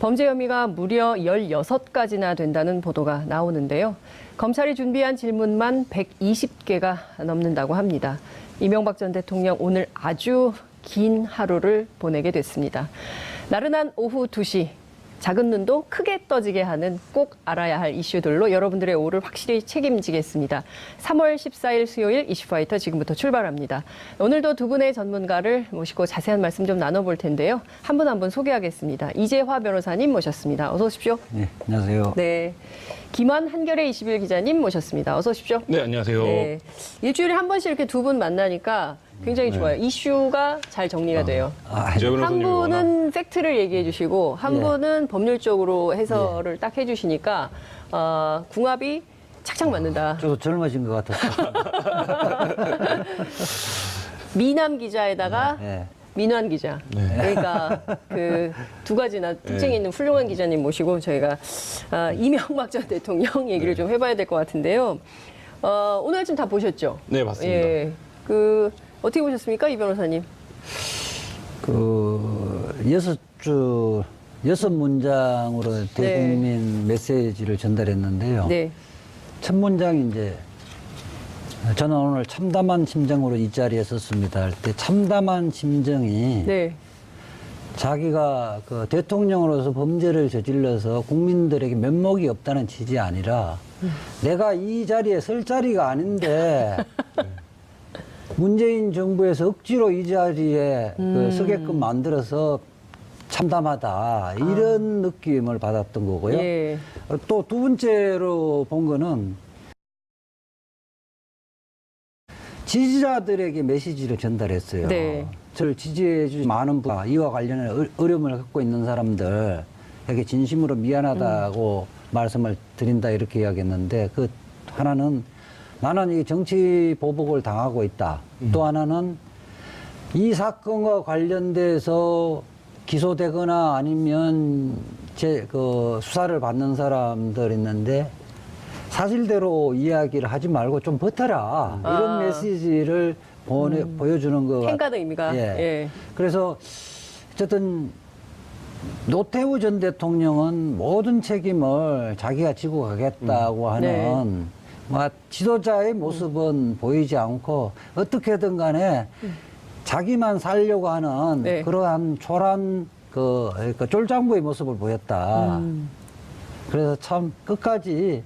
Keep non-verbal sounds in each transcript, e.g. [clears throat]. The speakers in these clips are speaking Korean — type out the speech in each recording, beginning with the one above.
범죄 혐의가 무려 16가지나 된다는 보도가 나오는데요. 검찰이 준비한 질문만 120개가 넘는다고 합니다. 이명박 전 대통령 오늘 아주 긴 하루를 보내게 됐습니다. 나른한 오후 2시 작은 눈도 크게 떠지게 하는 꼭 알아야 할 이슈들로 여러분들의 오후를 확실히 책임지겠습니다. 3월 14일 수요일 이슈파이터 지금부터 출발합니다. 오늘도 두 분의 전문가를 모시고 자세한 말씀 좀 나눠볼 텐데요. 한 분 한분 소개하겠습니다. 이재화 변호사님 모셨습니다. 어서 오십시오. 네, 안녕하세요. 네. 김한 한겨레 21 기자님 모셨습니다. 어서 오십시오. 네, 안녕하세요. 네. 일주일에 한 번씩 이렇게 두 분 만나니까 굉장히 좋아요. 이슈가 잘 정리가 돼요. 아, 이재 한 워낙 분은 팩트를 얘기해 주시고 한 예. 분은 법률적으로 해설을 딱 해주시니까 어, 궁합이 착착 맞는다. 저도 젊어진 것 같았어요. [laughs] 미남 기자에다가 네. 민환 기자. 그러니까 그 두 가지나 특징이 네. 있는 훌륭한 기자님 모시고 저희가 아, 이명박 전 대통령 얘기를 좀 해봐야 될 것 같은데요. 어, 오늘 아침 다 보셨죠? 네, 맞습니다. 예. 그 어떻게 보셨습니까, 이 변호사님? 그 여섯 주 여섯 문장으로 대국민 메시지를 전달했는데요. 네. 첫 문장이 이제 저는 오늘 참담한 심정으로 이 자리에 섰습니다 할 때 참담한 심정이 네. 자기가 그 대통령으로서 범죄를 저질러서 국민들에게 면목이 없다는 취지 아니라 내가 이 자리에 설 자리가 아닌데 [laughs] 문재인 정부에서 억지로 이 자리에 그 서게끔 만들어서 참담하다 이런 느낌을 받았던 거고요. 예. 또 두 번째로 본 거는 지지자들에게 메시지를 전달했어요. 네. 저를 지지해 주신 많은 분, 이와 관련해 어- 어려움을 갖고 있는 사람들에게 진심으로 미안하다고 말씀을 드린다 이렇게 이야기했는데 그 하나는 나는 이 정치 보복을 당하고 있다. 또 하나는 이 사건과 관련돼서 기소되거나 아니면 제 그 수사를 받는 사람들 있는데 사실대로 이야기를 하지 말고 좀 버텨라 이런 아. 메시지를 보내, 보여주는 거 캔카드 의미가. 예. 예. 그래서 어쨌든 노태우 전 대통령은 모든 책임을 자기가 지고 가겠다고 음. 하는 뭐 지도자의 모습은 보이지 않고 어떻게든 간에 자기만 살려고 하는 네. 그러한 초란 그, 그 쫄장부의 모습을 보였다. 음. 그래서 참 끝까지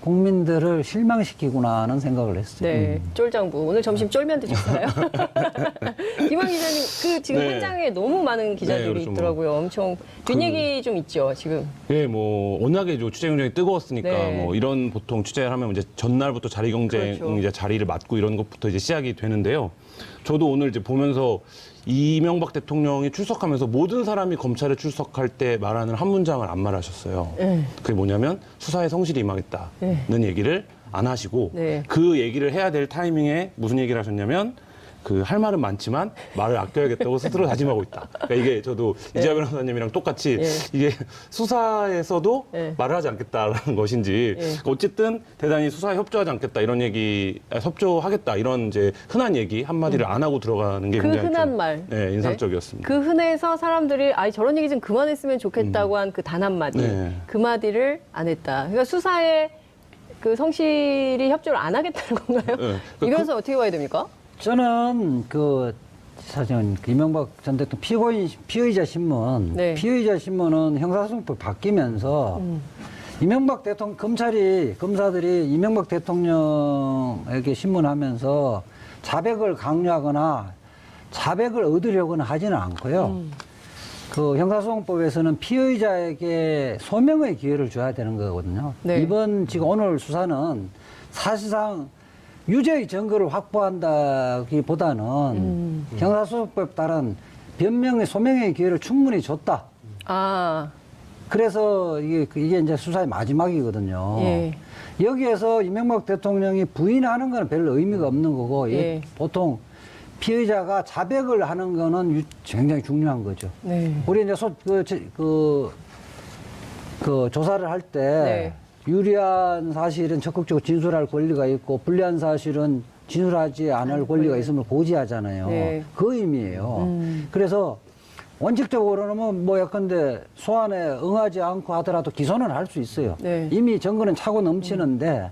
국민들을 실망시키구나 하는 생각을 했어요. 네, 쫄장부. 오늘 점심 쫄면 드셨어요? [laughs] 김한 기자님, 그 지금 네. 현장에 너무 많은 기자들이 네, 그렇죠. 있더라고요. 엄청 뒷얘기 좀 있죠, 지금. 예, 뭐 워낙에 좀 취재 경쟁이 뜨거웠으니까 네. 뭐 이런 보통 취재를 하면 이제 전날부터 자리 경쟁 그렇죠. 이제 자리를 맡고 이런 것부터 이제 시작이 되는데요. 저도 오늘 이제 보면서 이명박 대통령이 출석하면서 모든 사람이 검찰에 출석할 때 말하는 한 문장을 안 말하셨어요. 네. 그게 뭐냐면 수사에 성실히 임하겠다는 얘기를 안 하시고 네. 그 얘기를 해야 될 타이밍에 무슨 얘기를 하셨냐면 그 할 말은 많지만 말을 아껴야겠다고 스스로 다짐하고 있다. 그러니까 이게 저도 이재하 변호사님이랑 똑같이 네. 이게 수사에서도 네. 말을 하지 않겠다라는 것인지 네. 어쨌든 대단히 수사에 협조하지 않겠다 이런 얘기 아, 협조하겠다 이런 이제 흔한 얘기 한 마디를 안 하고 들어가는 게 그 굉장히 흔한 좀, 말. 네, 인상적이었습니다. 그 흔해서 사람들이 아 저런 얘기 좀 그만했으면 좋겠다고 한 그 단 한마디. 네. 그 마디를 안 했다. 그러니까 수사에 그 성실히 협조를 안 하겠다는 건가요? 네. 이 변호사 어떻게 봐야 됩니까? 저는 그 사실은 그 이명박 전 대통령 피고인 피의자 신문 네. 피의자 신문은 형사소송법 바뀌면서 이명박 대통령 검찰이 검사들이 이명박 대통령에게 신문하면서 자백을 강요하거나 자백을 얻으려고는 하지는 않고요. 그 형사소송법에서는 피의자에게 소명의 기회를 줘야 되는 거거든요. 네. 이번 지금 오늘 수사는 사실상 유죄의 증거를 확보한다기보다는 음. 형사소송법 따른 변명의 소명의 기회를 충분히 줬다. 아, 그래서 이게 그- 이게 이제 수사의 마지막이거든요. 예. 여기에서 이명박 대통령이 부인하는 건 별로 의미가 없는 거고 예. 예, 보통 피의자가 자백을 하는 거는 유- 굉장히 중요한 거죠. 네. 우리 이제 소, 그, 저- 그, 그 조사를 할때 네. 유리한 사실은 적극적으로 진술할 권리가 있고 불리한 사실은 진술하지 않을 권리가 있음을 고지하잖아요. 네. 그 의미예요. 음. 그래서 원칙적으로는 뭐 예컨대 소환에 응하지 않고 하더라도 기소는 할 수 있어요. 네. 이미 증거는 차고 넘치는데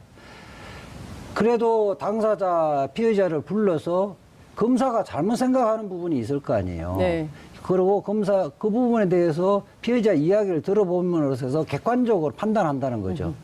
그래도 당사자 피의자를 불러서 검사가 잘못 생각하는 부분이 있을 거 아니에요. 네. 그리고 검사 그 부분에 대해서 피의자 이야기를 들어보면서 객관적으로 판단한다는 거죠.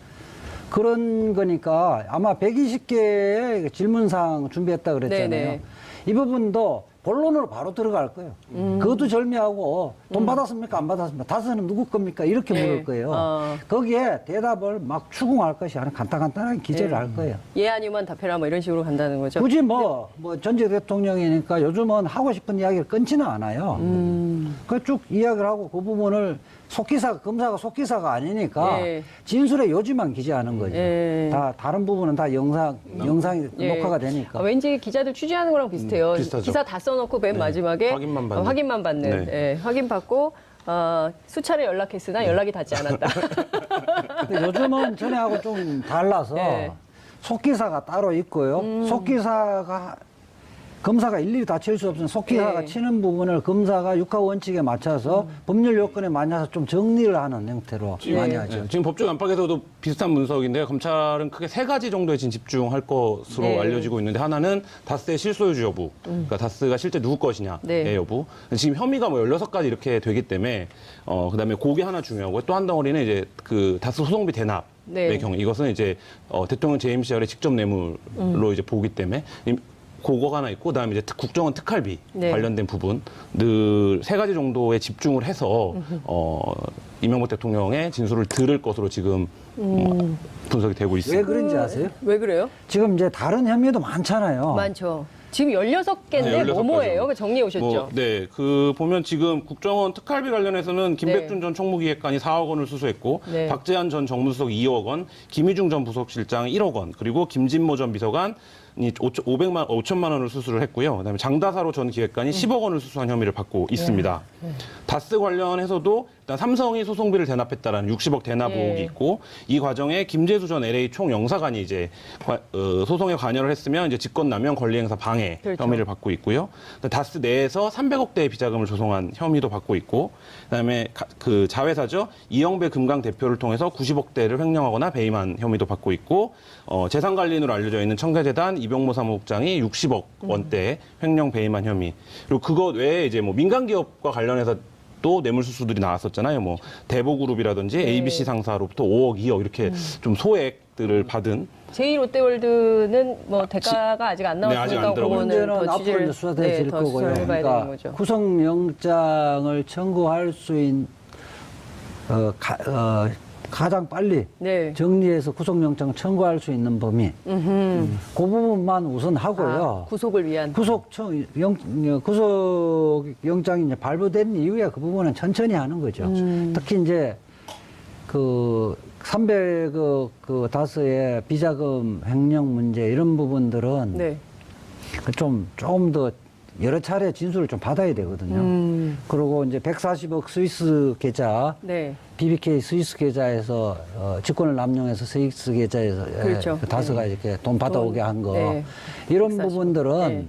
그런 거니까 아마 120개의 질문사항 준비했다 그랬잖아요. 네네. 이 부분도 본론으로 바로 들어갈 거예요. 음. 그것도 절묘하고 돈 받았습니까? 안 받았습니까? 다스는 누구 겁니까? 이렇게 네. 물을 거예요. 어. 거기에 대답을 막 추궁할 것이 아니라 간단간단하게 기재를 네. 할 거예요. 예 아니면 답해라 뭐 이런 식으로 간다는 거죠. 굳이 뭐, 뭐 전직 대통령이니까 요즘은 하고 싶은 이야기를 끊지는 않아요. 음. 그쭉 이야기를 하고 그 부분을 속기사, 검사가 속기사가 아니니까 예. 진술의 요지만 기재하는 거죠. 예. 다, 다른 부분은 다 영상, 영상이 예. 녹화가 되니까. 아, 왠지 기자들 취재하는 거랑 비슷해요. 음, 비슷하죠. 기사 다 써놓고 맨 네. 마지막에 확인만 받는. 어, 확인만 받는. 네. 예, 확인 받고 어, 수차례 연락했으나 연락이 닿지 않았다. [laughs] 근데 요즘은 전에하고 좀 달라서 네. 속기사가 따로 있고요. 음. 속기사가 검사가 일일이 다 칠 수 없으면 속기사가 네. 치는 부분을 검사가 육하 원칙에 맞춰서 법률 요건에 맞춰서 좀 정리를 하는 형태로 많이 하죠. 네, 지금 법조 안팎에서도 비슷한 문서인데요. 검찰은 크게 세 가지 정도에 지금 집중할 것으로 네. 알려지고 있는데 하나는 다스의 실소유주 여부, 그러니까 다스가 실제 누구 것이냐의 네. 여부. 지금 혐의가 뭐 16가지 이렇게 되기 때문에 어 그다음에 그게 하나 중요하고 또 한 덩어리는 이제 그 다스 소송비 대납. 의 네. 경우 이것은 이제 어, 대통령 재임 시절에 직접 뇌물로 음. 이제 보기 때문에 이- 그거가 하나 있고 그다음에 이제 특- 국정원 특활비 네. 관련된 부분 늘세 가지 정도에 집중을 해서 어, 이명박 대통령의 진술을 들을 것으로 지금 어, 분석이 되고 왜 있습니다. 그런지 아세요? 왜 그래요? 지금 이제 다른 혐의도 많잖아요. 많죠. 지금 16개인데 네, 16 뭐뭐예요? 가지요. 정리해 오셨죠? 뭐, 네, 그 보면 지금 국정원 특활비 관련해서는 김백준 전 총무기획관이 4억 원을 수수했고 네. 박재한 전 정무수석 2억 원, 김희중 전 부속실장 1억 원, 그리고 김진모 전 비서관 이 500만 5천만 원을 수수를 했고요. 그다음에 장다사로 전 기획관이 10억 원을 수수한 혐의를 받고 있습니다. 다스 관련해서도 일단 삼성이 소송비를 대납했다라는 60억 대납 예. 의혹이 있고 이 과정에 김재수 전 LA 총영사관이 이제 과- 어, 소송에 관여를 했으면 이제 직권남용 권리행사 방해 그렇죠. 혐의를 받고 있고요. 다스 내에서 300억 대의 비자금을 조성한 혐의도 받고 있고, 그다음에 가- 그 자회사죠 이영배 금강 대표를 통해서 90억 대를 횡령하거나 배임한 혐의도 받고 있고, 어, 재산관리인으로 알려져 있는 청계재단 이병모 사무국장이 60억 원대 횡령 배임한 혐의. 그리고 그것 외에 이제 뭐 민간 기업과 관련해서 또 뇌물수수들이 나왔었잖아요. 뭐 대보그룹이라든지 네. ABC 상사로부터 5억, 2억 이렇게 좀 소액들을 받은 제2 롯데월드는 뭐 대가가 아직 안 네, 아직 나왔으니까 그거는 문제는 더 앞으로 취재를 이제 수사될 네, 더 거고요. 수사를 해봐야 그러니까 되는 거죠. 구속영장을 청구할 수 있는 어, 가, 어, 가장 빨리 네. 정리해서 구속영장 청구할 수 있는 범위 음, 그 부분만 우선 하고요. 아, 구속을 위한 구속 청, 영, 구속 영장이 이제 발부된 이후에 그 부분은 천천히 하는 거죠. 음. 특히 이제 그 300억 그 다스의 비자금 횡령 문제 이런 부분들은 네. 그 좀, 조금 더 여러 차례 진술을 좀 받아야 되거든요. 음. 그리고 이제 140억 스위스 계좌, 네. BBK 스위스 계좌에서 어, 직권을 남용해서 스위스 계좌에서 예, 그렇죠. 그 다스가 네. 이렇게 돈 받아오게 한 거. 네. 이런 140억. 부분들은 네.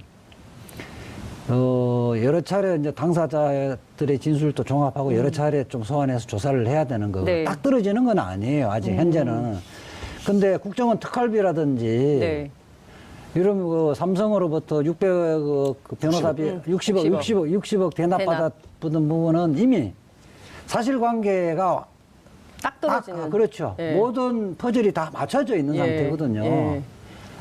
어, 여러 차례 이제 당사자들의 진술도 종합하고 여러 차례 좀 소환해서 조사를 해야 되는 거고 음. 네. 음. 딱 떨어지는 건 아니에요. 아직 현재는. 근데 국정원 특활비라든지 네. 이런 그 삼성으로부터 600억 그 변호사비 음, 60억, 60억. 60억, 60억 대납 대납. 받았던 부분은 이미 사실관계가 딱딱 떨어지는. 아, 그렇죠. 예. 모든 퍼즐이 다 맞춰져 있는 예, 상태거든요. 예.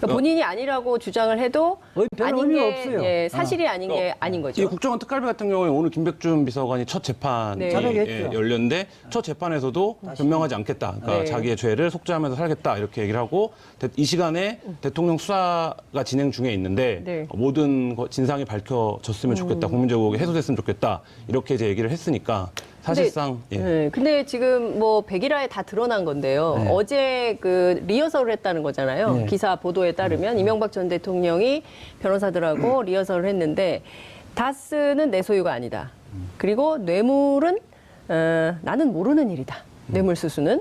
그러니까 본인이 아니라고 주장을 해도 어, 별 아닌 의미가 게 없어요. 예, 사실이 아닌 게 어, 아닌 이 거죠. 국정원 특활비 같은 경우에 오늘 김백준 비서관이 첫 재판이 네. 자백했죠. 예, 열렸는데 첫 재판에서도 변명하지 않겠다. 그러니까 네. 자기의 죄를 속죄하면서 살겠다 이렇게 얘기를 하고 대- 이 시간에 대통령 수사가 진행 중에 있는데 네. 모든 거- 진상이 밝혀졌으면 좋겠다. 국민적 의혹이 해소됐으면 좋겠다. 이렇게 이제 얘기를 했으니까 사실상 예. 네, 근데 지금 뭐 백일화에 다 드러난 건데요. 네. 어제 그 리허설을 했다는 거잖아요. 네. 기사 보도에 따르면 이명박 전 대통령이 변호사들하고 리허설을 했는데 다스는 내 소유가 아니다. 그리고 뇌물은 어, 나는 모르는 일이다. 뇌물 수수는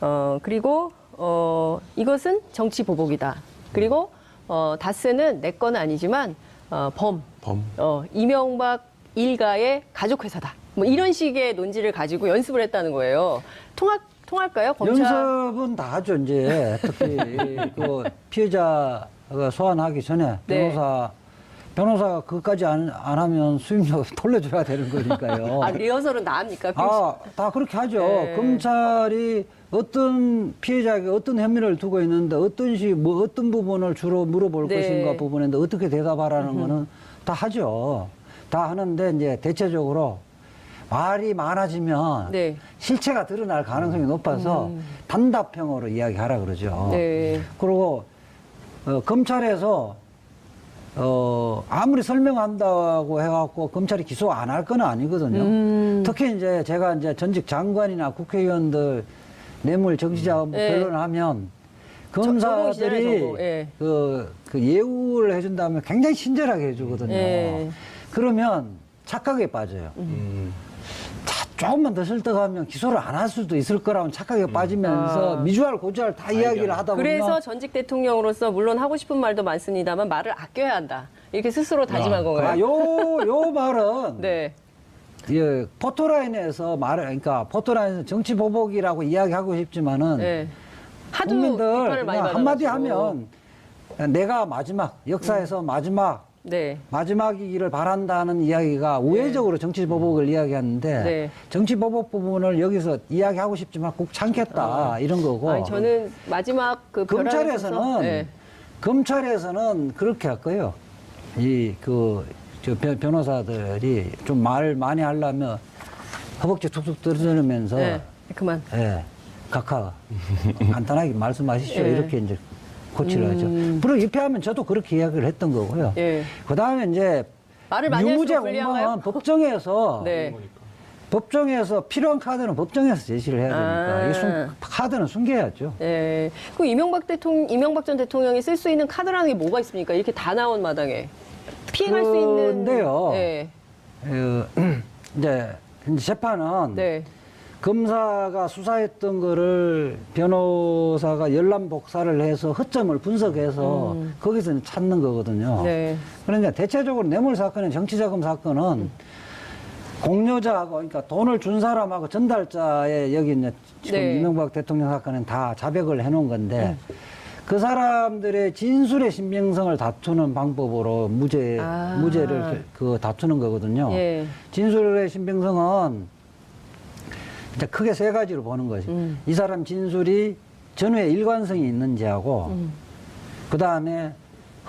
어, 그리고 어, 이것은 정치 보복이다. 그리고 어, 다스는 내 건 아니지만 어, 범 범. 어, 이명박 일가의 가족 회사다. 뭐 이런 식의 논지를 가지고 연습을 했다는 거예요. 통할 통할까요? 검찰 연습은 다 하죠 이제 특히 [laughs] 그 피해자가 소환하기 전에 네. 변호사 변호사가 그것까지 안, 안 하면 수임료 [laughs] 돌려줘야 되는 거니까요. [laughs] 아 리허설은 다 합니까? 아, 다 그렇게 하죠. 네. 검찰이 어떤 피해자에게 어떤 혐의를 두고 있는데 어떤 시, 뭐 어떤 부분을 주로 물어볼 네. 것인가 부분인데 어떻게 대답하라는 거는 다 하죠. 다 하는데 이제 대체적으로 말이 많아지면 네. 실체가 드러날 가능성이 높아서 단답형으로 이야기하라 그러죠. 네. 그리고 어, 검찰에서 어, 아무리 설명한다고 해갖고 검찰이 기소 안 할 건 아니거든요. 음. 특히 이제 제가 이제 전직 장관이나 국회의원들 뇌물 정치자금 네. 변론하면 저- 전공이시잖아요, 검사들이. 예. 그, 그 예우를 해준다면 굉장히 친절하게 해주거든요. 예. 그러면 착각에 빠져요. 음. 자, 조금만 더 설득하면 기소를 안 할 수도 있을 거라는 착각에 빠지면서 아. 미주알 고주알 다 이야기를 하다 보면 그래서 전직 대통령으로서 물론 하고 싶은 말도 많습니다만 말을 아껴야 한다. 이렇게 스스로 다짐한 건가요? 아, 요, 요 말은 네. 예, 포토라인에서 말을 그러니까 포토라인에서 정치 보복이라고 이야기하고 싶지만은 네. 하도 국민들 비판을 많이 그냥 한마디 받아가지고. 하면 내가 마지막 역사에서 마지막 네. 마지막이기를 바란다는 이야기가 우회적으로 정치 보복을 이야기하는데 네. 정치 보복 부분을 여기서 이야기하고 싶지만 꼭 참겠다 이런 거고 아니 저는 마지막 그 검찰에서는 네. 검찰에서는 그렇게 할 거예요. 이그 변호사들이 좀 말 많이 하려면 허벅지 툭툭 떨어지면서 네. 그만. 예, 각하 간단하게 말씀하시죠. 예. 이렇게 이제 고치를 하죠. 음. 그리고 입회하면 저도 그렇게 이야기를 했던 거고요. 예. 그 다음에 이제 말을 많이 유무죄 할수록 불리한가요? 공방은 법정에서 [laughs] 네. 법정에서 필요한 카드는 법정에서 제시를 해야 되니까 아. 이 숨- 카드는 숨겨야죠. 네. 그 이명박 대통령, 이명박 전 대통령이 쓸 수 있는 카드라는 게 뭐가 있습니까? 이렇게 다 나온 마당에 피행할 수 있는. 그런데요. 네. 어, [clears throat] 이제 이제 재판은 네. 검사가 수사했던 거를 변호사가 열람 복사를 해서 허점을 분석해서 거기서 이제 찾는 거거든요. 음. 네. 그러니까 대체적으로 뇌물 사건은 정치자금 사건은 공여자하고 그러니까 돈을 준 사람하고 전달자의 여기 이제 지금 네. 이명박 대통령 사건은 다 자백을 해놓은 건데 그 사람들의 진술의 신빙성을 다투는 방법으로 무죄 아. 무죄를 그 다투는 거거든요. 예. 진술의 신빙성은 이제 크게 세 가지로 보는 거지. 음. 이 사람 진술이 전후에 일관성이 있는지하고, 음. 그 다음에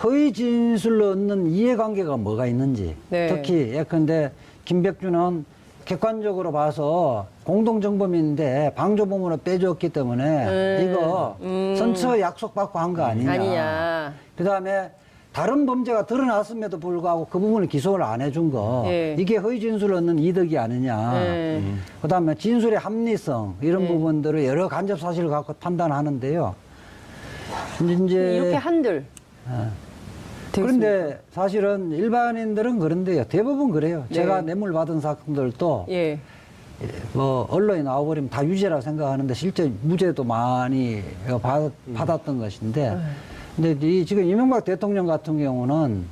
허위 진술로 얻는 이해관계가 뭐가 있는지. 네. 특히 예컨대 김백준은 객관적으로 봐서 공동정범인데 방조범으로 빼줬기 때문에 음. 이거 음. 선처 약속받고 한 거 아니냐. 아니냐. 그 다음에 다른 범죄가 드러났음에도 불구하고 그 부분을 기소를 안 해준 거 예. 이게 허위 진술을 얻는 이득이 아니냐. 네. 그다음에 진술의 합리성 이런 네. 부분들을 여러 간접 사실을 갖고 판단하는데요. 이제 이렇게 한들. 어. 되겠습니까? 그런데 사실은 일반인들은 그런데요. 대부분 그래요. 네. 제가 뇌물 받은 사건들도 예. 뭐 언론에 나와버리면 다 유죄라고 생각하는데 실제 무죄도 많이 받, 받았던 것인데 네. 근데 이 지금 이명박 대통령 같은 경우는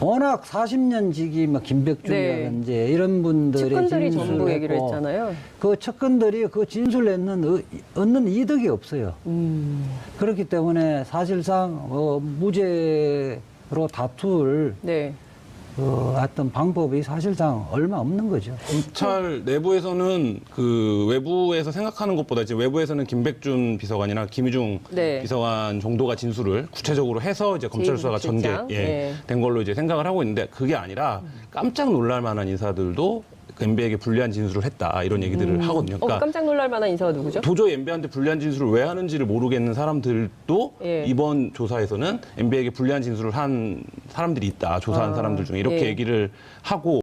워낙 40년 지기 뭐 김백준이라든지 이런 분들의 네. 측근들이 전부 얘기를 했잖아요. 그 측근들이 그 진술 냈는 의- 얻는 이득이 없어요. 음. 그렇기 때문에 사실상 어, 무죄로 다툴 네. 어, 어떤 방법이 사실상 얼마 없는 거죠. 검찰 내부에서는 그 외부에서 생각하는 것보다 이제 외부에서는 김백준 비서관이나 김희중 네. 비서관 정도가 진술을 구체적으로 해서 이제 검찰 수사가 제2부실장. 전개 예. 예, 된 걸로 이제 생각을 하고 있는데 그게 아니라 깜짝 놀랄 만한 인사들도 그 MB에게 불리한 진술을 했다 이런 얘기들을 하거든요. 어, 그러니까 깜짝 놀랄 만한 인사가 누구죠? 도저히 MB한테 불리한 진술을 왜 하는지를 모르겠는 사람들도 예. 이번 조사에서는 MB에게 불리한 진술을 한 사람들이 있다. 조사한 아, 사람들 중에 이렇게 예. 얘기를 하고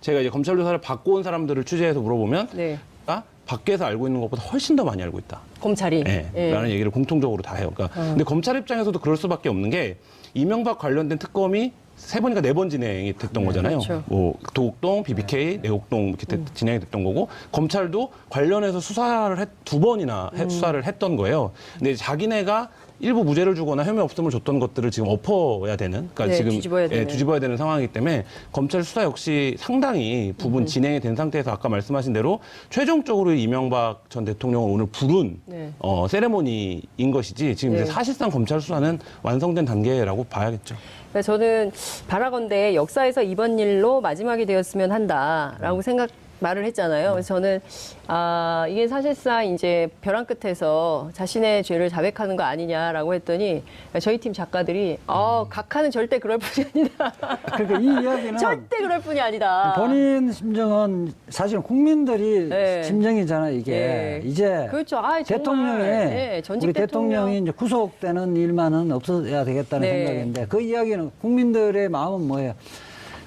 제가 이제 검찰 조사를 받고 온 사람들을 취재해서 물어보면 네. 아, 밖에서 알고 있는 것보다 훨씬 더 많이 알고 있다. 검찰이. 예, 예. 라는 얘기를 공통적으로 다 해요. 그러니까 어. 근데 검찰 입장에서도 그럴 수밖에 없는 게 이명박 관련된 특검이 세 번인가 네 번 진행이 됐던 거잖아요. 그렇죠. 뭐 도곡동, BBK, 내곡동 이렇게 되- 진행이 됐던 거고 검찰도 관련해서 수사를 했, 두 번이나 해- 수사를 했던 거예요. 근데 이제 자기네가 일부 무죄를 주거나 혐의 없음을 줬던 것들을 지금 엎어야 되는, 그러니까 네, 지금 뒤집어야 예, 되는. 뒤집어야 되는 상황이기 때문에 검찰 수사 역시 상당히 부분 음. 진행이 된 상태에서 아까 말씀하신 대로 최종적으로 이명박 전 대통령을 오늘 부른 네. 어, 세레모니인 것이지 지금 네. 이제 사실상 검찰 수사는 완성된 단계라고 봐야겠죠. 저는 바라건대 역사에서 이번 일로 마지막이 되었으면 한다라고 생각 말을 했잖아요. 그래서 저는 아 이게 사실상 이제 벼랑 끝에서 자신의 죄를 자백하는 거 아니냐라고 했더니 저희 팀 작가들이 어 각하는 절대 그럴 뿐이 아니다. 그러니까 이 이야기는 [laughs] 절대 그럴 뿐이 아니다. 본인 심정은 사실 국민들이 네. 심정이잖아요 이게 네. 이제 그렇죠. 아, 정말. 대통령이 네, 전직 우리 대통령. 대통령 이 이제 구속되는 일만은 없어야 되겠다는 네. 생각인데 그 이야기는 국민들의 마음은 뭐예요?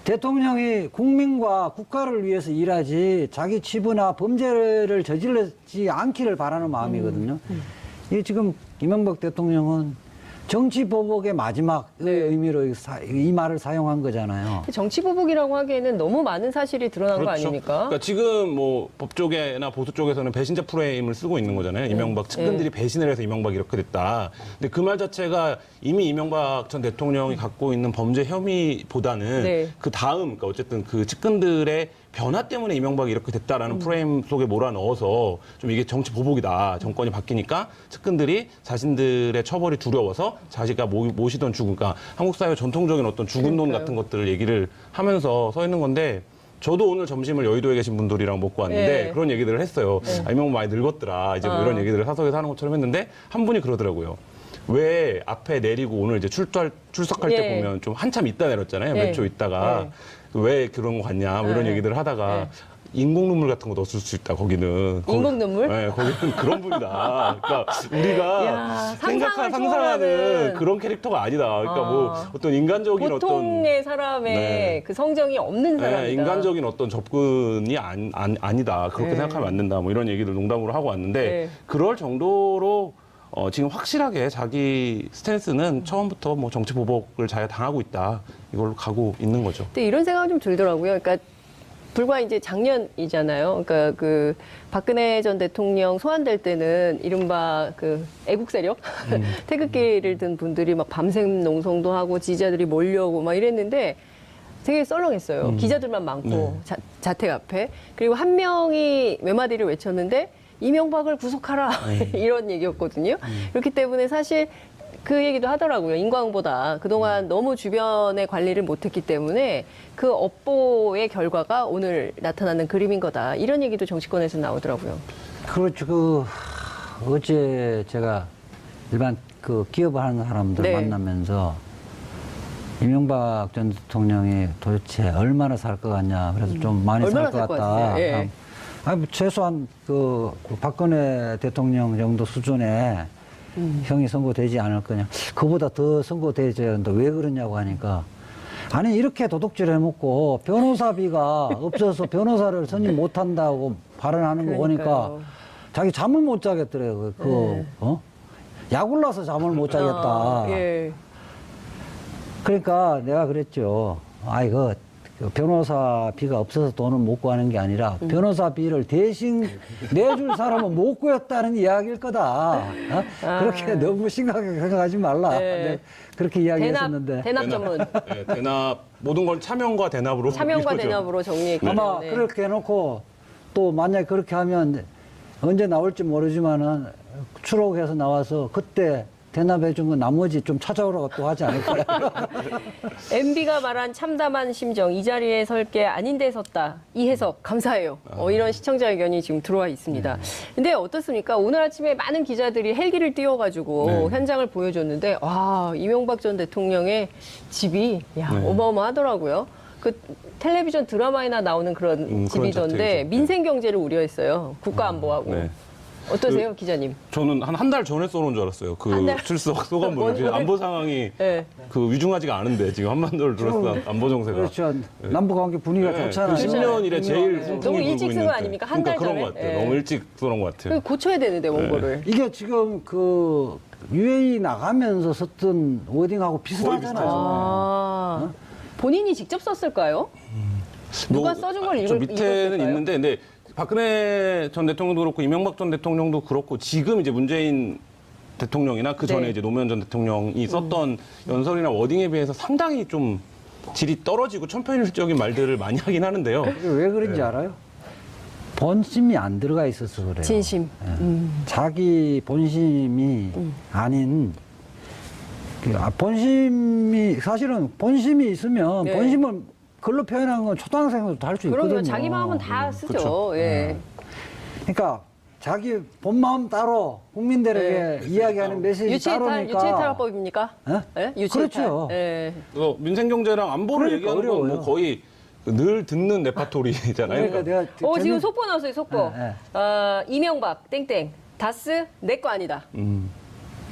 대통령이 국민과 국가를 위해서 일하지 자기 치부나 범죄를 저질르지 않기를 바라는 마음이거든요. 음, 이 지금 이명박 대통령은 정치 보복의 마지막 네. 의미로 이 사- 이 말을 사용한 거잖아요. 정치 보복이라고 하기에는 너무 많은 사실이 드러난 거 아닙니까? 그러니까 지금 뭐 법조계나 보수 쪽에서는 배신자 프레임을 쓰고 있는 거잖아요. 네. 이명박 측근들이 배신을 해서 이명박이 이렇게 됐다. 근데 그 말 자체가 이미 이명박 전 대통령이 갖고 있는 범죄 혐의보다는 네. 그 다음, 그러니까 어쨌든 그 측근들의 변화 때문에 이명박이 이렇게 됐다라는 음. 프레임 속에 몰아넣어서 좀 이게 정치 보복이다. 정권이 바뀌니까 측근들이 자신들의 처벌이 두려워서 자기가 모- 모시던 죽음, 그러니까 한국 사회 전통적인 어떤 죽음론 그러니까요. 같은 것들을 얘기를 하면서 서 있는 건데 저도 오늘 점심을 여의도에 계신 분들이랑 먹고 왔는데 네. 그런 얘기들을 했어요. 아, 이명박 많이 늙었더라. 이제 뭐 어. 이런 얘기들을 사석에서 하는 것처럼 했는데 한 분이 그러더라고요. 왜 앞에 내리고 오늘 이제 출두할, 출석할 예. 때 보면 좀 한참 있다 내렸잖아요. 예. 몇 초 있다가 왜 그런 거 같냐 뭐 이런 예. 얘기들을 하다가 예. 인공 눈물 같은 거 넣었을 수 있다 거기는 거기- 인공 눈물? 네 거기는 [laughs] 그런 분이다 그러니까 우리가 야, 상상을 상상하는 초월하는. 그런 캐릭터가 아니다 그러니까 아. 뭐 어떤 인간적인 어떤 보통의 사람의 네. 그 성정이 없는 사람이다. 네, 인간적인 어떤 접근이 안, 안, 니다 그렇게 네. 생각하면 안 된다. 뭐 이런 얘기를 농담으로 하고 왔는데 네. 그럴 정도로 어, 지금 확실하게 자기 스탠스는 처음부터 뭐 정치 보복을 잘 당하고 있다. 이걸로 가고 있는 거죠. 근데 이런 생각은 좀 들더라고요. 그러니까 불과 이제 작년이잖아요. 그러니까 그 박근혜 전 대통령 소환될 때는 이른바 그 애국 세력 [laughs] 태극기를 든 분들이 막 밤샘 농성도 하고 지지자들이 몰려오고 막 이랬는데 되게 썰렁했어요. 기자들만 많고 네. 자, 자택 앞에 그리고 한 명이 외마디를 외쳤는데 이명박을 구속하라 [laughs] 이런 얘기였거든요. 그렇기 때문에 사실 그 얘기도 하더라고요. 인광보다 그동안 너무 주변의 관리를 못했기 때문에 그 업보의 결과가 오늘 나타나는 그림인 거다. 이런 얘기도 정치권에서 나오더라고요. 그렇죠. 그 어제 제가 일반 그 기업을 하는 사람들 네. 만나면서 이명박 전 대통령이 도대체 얼마나 살 것 같냐. 그래서 좀 많이 살 음. 얼마나 것 살것 같다. 같으세요? 예. 아, 뭐 최소한 그 박근혜 대통령 정도 수준의 음. 형이 선고되지 않을 거냐. 그보다 더 선고되지 않는데 왜 그러냐고 하니까 아니 이렇게 도둑질 해먹고 변호사비가 [laughs] 없어서 변호사를 선임 못한다고 발언하는 거 보니까 그러니까요. 자기 잠을 못 자겠더래요. 그, 네. 어? 약올라서 잠을 못 자겠다. 아, 예. 그러니까 내가 그랬죠. 아, 이거 그 변호사비가 없어서 돈을 못 구하는 게 아니라 음. 변호사비를 대신 내줄 사람은 못 구했다는 이야기일 거다. 어? 아. 그렇게 너무 심각하게 생각하지 말라. 네. 네, 그렇게 대납, 이야기했었는데. 대납 전문. 네, 대납 모든 걸 차명과 대납으로 차명과 이루어져. 대납으로 정리했기 아마 때문에. 그렇게 해놓고 또 만약에 그렇게 하면 언제 나올지 모르지만은 추록해서 나와서 그때 대납해 준거 나머지 좀 찾아오라고 또 하지 않을까요? [laughs] MB가 말한 참담한 심정 이 자리에 설 게 아닌데 섰다 이 해석 감사해요. 어, 이런 시청자 의견이 지금 들어와 있습니다. 근데 어떻습니까? 오늘 아침에 많은 기자들이 헬기를 띄워가지고 네. 현장을 보여줬는데 와 이명박 전 대통령의 집이 야 네. 어마어마하더라고요. 그 텔레비전 드라마에나 나오는 그런 음, 그런 집이던데 자택이죠. 민생 경제를 우려했어요. 국가 안보하고 네. 어떠세요, 기자님? 저는 한 한 달 전에 써놓은 줄 알았어요. 그 한 달? 출석 소감문을 뭔 지금? 안보 상황이 네. 그 위중하지가 않은데 지금 한반도를 둘러싼 안보 정세가 그렇죠. 남북관계 분위기가 네, 좋잖아요. 그 10년 이래 제일 네. 너무 일찍 쓴거 아닙니까? 한달 그러니까 그런 전에? 것 같아요. 예. 너무 일찍 써놓은 것 같아요. 그 고쳐야 되는데 원고를. 이게 지금 그 UAE 나가면서 썼던 워딩하고 비슷하잖아요. 아. 본인이 직접 썼을까요? 누가 뭐, 써준 걸 아, 읽을- 저 밑에는 읽었을까요? 있는데 근데 박근혜 전 대통령도 그렇고 이명박 전 대통령도 그렇고 지금 이제 문재인 대통령이나 그 전에 네. 이제 노무현 전 대통령이 썼던 연설이나 워딩에 비해서 상당히 좀 질이 떨어지고 천편일적인 말들을 많이 하긴 하는데요. 그게 왜 그런지 알아요? 본심이 안 들어가 있어서 그래요. 진심. 예. 음. 자기 본심이 아닌 그, 아, 본심이 사실은 본심이 있으면 네. 본심을 글로 표현하는 건 초등학생도 다 할 수 있거든요. 그럼요. 자기 마음은 다 쓰죠. 그쵸. 예. 그러니까 자기 본 마음 따로 국민들에게 이야기하는 메시지 유치이탈 따로니까. 유치이탈법입니까? 예? 예? 유치이탈. 그렇죠. 예. 그래서 민생경제랑 안보를 그러니까 얘기하는 건 뭐 어려워요. 거의 늘 듣는 레파토리잖아요. 그러니까 내가 어 전- 지금 속보 나왔어요. 속보. 예, 어, 이명박 땡땡 다스 내 거 아니다. 음.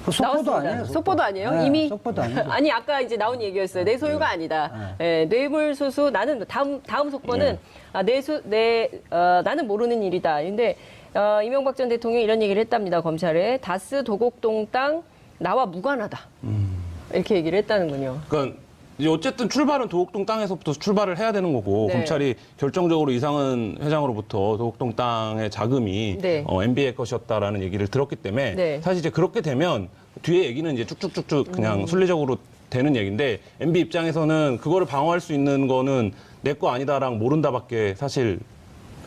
그 속보도 나왔습니다. 아니에요. 속보도 아니에요? 네, 이미 속보도 아니죠. [laughs] 아니 아까 이제 나온 얘기였어요. 내 소유가 아니다. 예, 뇌물 수수 나는 다음 다음 속보는 네. 아, 내수 내 어, 나는 모르는 일이다. 근데 어, 이명박 전 대통령이 이런 얘기를 했답니다. 검찰에 다스 도곡동 땅 나와 무관하다. 음. 이렇게 얘기를 했다는군요. 그러니까 이제 어쨌든 출발은 도곡동 땅에서부터 출발을 해야 되는 거고 네. 검찰이 결정적으로 이상은 회장으로부터 도곡동 땅의 자금이 네. 어, MB의 것이었다라는 얘기를 들었기 때문에 네. 사실 이제 그렇게 되면 뒤에 얘기는 이제 쭉쭉쭉쭉 그냥 음. 순리적으로 되는 얘기인데 MB 입장에서는 그거를 방어할 수 있는 거는 내 거 아니다랑 모른다밖에 사실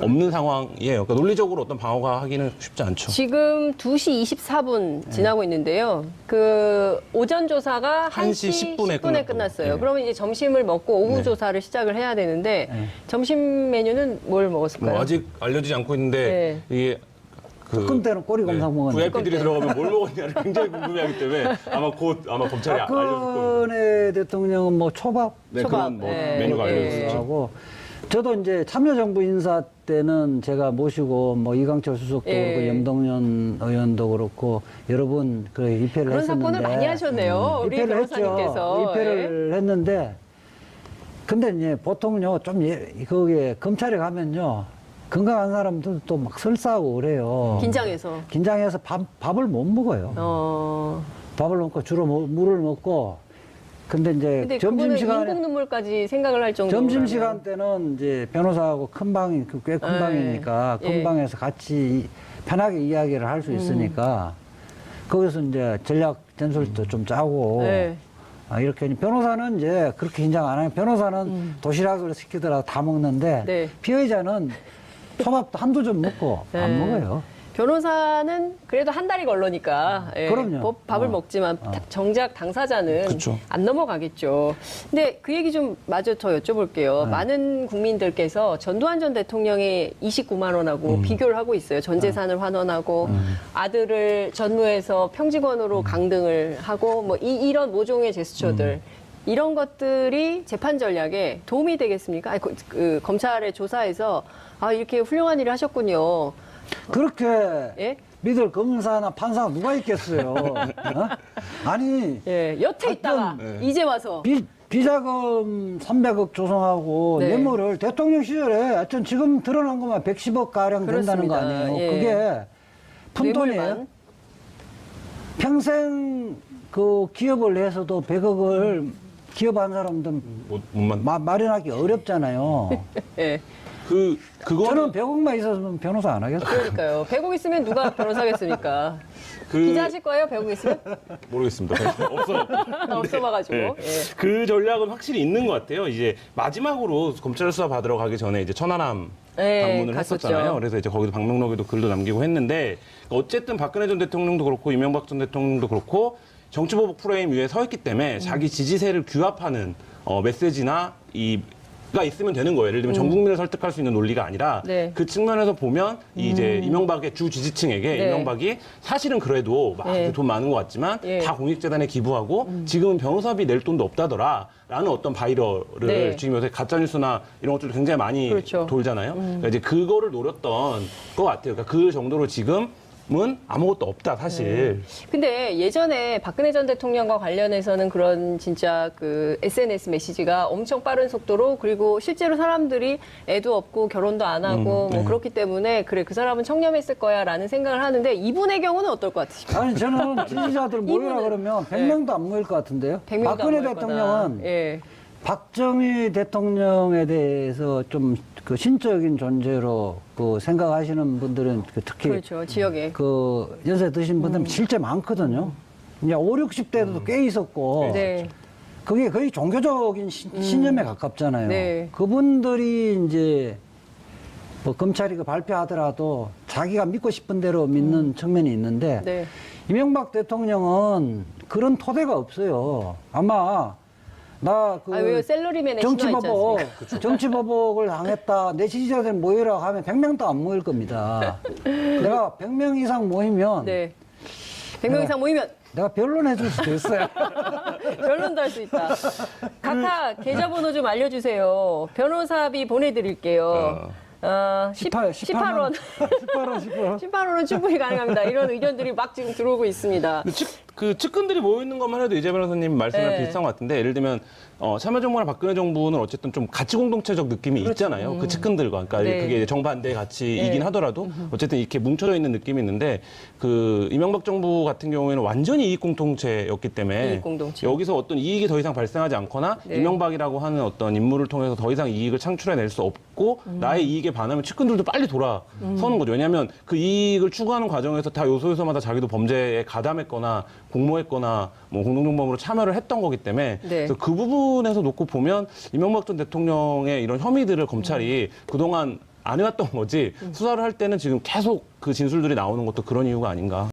없는 상황이에요. 그러니까 논리적으로 어떤 방어가 하기는 쉽지 않죠. 지금 2시 24분 지나고 있는데요. 그 오전 조사가 1시 1시 10분에 10분에, 끝났고. 끝났어요. 네. 그러면 이제 점심을 먹고 오후 네. 조사를 시작을 해야 되는데 네. 점심 메뉴는 뭘 먹었을까요? 뭐 아직 알려지지 않고 있는데 이게 그 때는 꼬리 검사 먹었는데. VIP들이 들어가면 뭘 먹었냐를 굉장히 궁금해하기 때문에 아마 곧 아마 검찰이 알려줄 겁니다. 박근혜 대통령은 뭐 초밥 네, 초밥. 그런 뭐 네. 메뉴가 네. 알려졌죠. 하고 저도 이제 참여정부 인사 때는 제가 모시고 뭐 이강철 수석도 예. 그렇고 염동연 의원도 그렇고 여러 분 그 입회를 그런 했었는데 사건을 많이 하셨네요. 우리 입회를 변호사님께서. 했죠. 입회를 했는데 근데 이제 보통요 좀 예, 거기에 검찰에 가면요 건강한 사람들도 막 설사하고 그래요. 예. 긴장해서. 긴장해서 밥, 밥을 못 먹어요. 어. 밥을 먹고 주로 뭐- 물을 먹고 근데 이제 근데 점심 시간에 인공 눈물까지 생각을 할 정도로. 점심 시간 때는 이제 변호사하고 큰 방이 꽤큰 네. 방이니까 큰 예. 방에서 같이 편하게 이야기를 할 음. 수 있으니까 거기서 이제 전략 전술도 좀 짜고 네. 아, 이렇게 변호사는 이제 그렇게 긴장 안 해요. 변호사는 도시락을 시키더라도 다 먹는데 음. 네. 피해자는 초밥도 한두 점 먹고 안 네. 먹어요. 변호사는 그래도 한 달이 걸러니까 예, 그럼요. 법- 밥을 어. 먹지만 어. 다- 정작 당사자는 그쵸. 안 넘어가겠죠. 근데 그 얘기 좀 마저 더 여쭤볼게요. 네. 많은 국민들께서 전두환 전 대통령의 29만 원하고 음. 비교를 하고 있어요. 전 재산을 환원하고 아들을 전무해서 평직원으로 강등을 하고 뭐 이, 이런 모종의 제스처들 이런 것들이 재판 전략에 도움이 되겠습니까? 아니, 그, 그 검찰의 조사에서 아 이렇게 훌륭한 일을 하셨군요. 그렇게 예? 믿을 검사나 판사가 누가 있겠어요. [laughs] 어? 아니 예, 여태 있다가 네. 이제 와서 비, 비자금 300억 조성하고 네. 뇌물을 대통령 시절에 하여튼 지금 드러난 것만 110억 가량 된다는 거 그렇습니다. 아니에요. 예. 그게 푼 돈이에요. 뇌물만 평생 그 기업을 해서도 100억을 기업한 사람들 못, 못 만. 마, 마련하기 어렵잖아요. [laughs] 예. 그 저는 그거는 100억만 있었으면 변호사 안 하겠어요. 그러니까요. 배국 있으면 누가 변호사겠습니까? 그 기자 하실 거예요? 배국 있으면? 모르겠습니다. [laughs] 없어. 없어봐가지고. 네. 예. 그 전략은 확실히 있는 것 같아요. 이제 마지막으로 검찰 수사 받으러 가기 전에 이제 천안함 네, 방문을 갔었죠. 했었잖아요. 그래서 이제 거기도 박명록에도 글도 남기고 했는데 어쨌든 박근혜 전 대통령도 그렇고 이명박 전 대통령도 그렇고 정치보복 프레임 위에 서 있기 때문에 음. 자기 지지세를 규합하는 어, 메시지나 이 가 있으면 되는 거예요. 예를 들면 전 국민을 설득할 수 있는 논리가 아니라 음. 네. 그 측면에서 보면 이 이제 이명박의 주 지지층에게 네. 이명박이 사실은 그래도 막 네. 돈 많은 것 같지만 예. 음. 다 공익재단에 기부하고 지금은 변호사비 낼 돈도 없다더라. 라는 어떤 바이럴을 네. 지금 요새 가짜뉴스나 이런 것들도 굉장히 많이 그렇죠. 돌잖아요. 그러니까 이제 그거를 노렸던 것 같아요. 그러니까 그 정도로 지금 은 아무것도 없다, 사실. 근데 예전에 박근혜 전 대통령과 관련해서는 그런 진짜 그 SNS 메시지가 엄청 빠른 속도로 그리고 실제로 사람들이 애도 없고 결혼도 안 하고 음, 뭐 네. 그렇기 때문에 그래 그 사람은 청렴했을 거야라는 생각을 하는데 이분의 경우는 어떨 것 같으십니까? 아니 저는 지지자들 모이라 이분은- 그러면 네. 100명도 안 모일 것 같은데요. 100명도 박근혜 안 모일 대통령은 거다. 예. 박정희 대통령에 대해서 좀 그 신적인 존재로 그 생각하시는 분들은 그 특히 그렇죠. 지역에. 그 연세 드신 분들은 실제 많거든요. 이제 5, 60대도 꽤 있었고 네. 그게 거의 종교적인 신- 신념에 가깝잖아요. 네. 그분들이 이제 뭐 검찰이 그 발표하더라도 자기가 믿고 싶은 대로 믿는 측면이 있는데 네. 이명박 대통령은 그런 토대가 없어요. 아마 나그 아, 왜요? 셀러리맨의 신화 있지 정치보복, 않습니까? 정치 보복을 당했다. 내 지지자들 모이라 하면 100명도 안 모일 겁니다. 내가 100명 이상 모이면 네. 100명 이상 모이면 내가 변론해 줄 수도 있어요. [laughs] 변론도 할 수 있다. 각하 계좌번호 좀 알려주세요. 변호사비 보내드릴게요. 어, 18, 18 원. 18원, 18원. 18원은 충분히 가능합니다. 이런 의견들이 막 지금 들어오고 있습니다. 그 측근들이 모여 있는 것만 해도 이재 변호사님 말씀이랑 네. 비슷한 것 같은데 예를 들면 어, 참여정부나 박근혜 정부는 어쨌든 좀 가치 공동체적 느낌이 있잖아요. 그 측근들과 그러니까 네. 그게 정반대 가치이긴 네. 하더라도 어쨌든 이렇게 뭉쳐져 있는 느낌이 있는데 그 이명박 정부 같은 경우에는 완전히 이익 공동체였기 때문에 이익 공동체. 여기서 어떤 이익이 더 이상 발생하지 않거나 네. 이명박이라고 하는 어떤 인물을 통해서 더 이상 이익을 창출해낼 수 없고 음. 나의 이익에 반하면 측근들도 빨리 돌아서는 거죠. 왜냐하면 그 이익을 추구하는 과정에서 다 요소요소마다 자기도 범죄에 가담했거나 공모했거나 뭐 공동정범으로 참여를 했던 거기 때문에 네. 그래서 그 부분에서 놓고 보면 이명박 전 대통령의 이런 혐의들을 검찰이 음. 그동안 안 해왔던 거지 수사를 할 때는 지금 계속 그 진술들이 나오는 것도 그런 이유가 아닌가.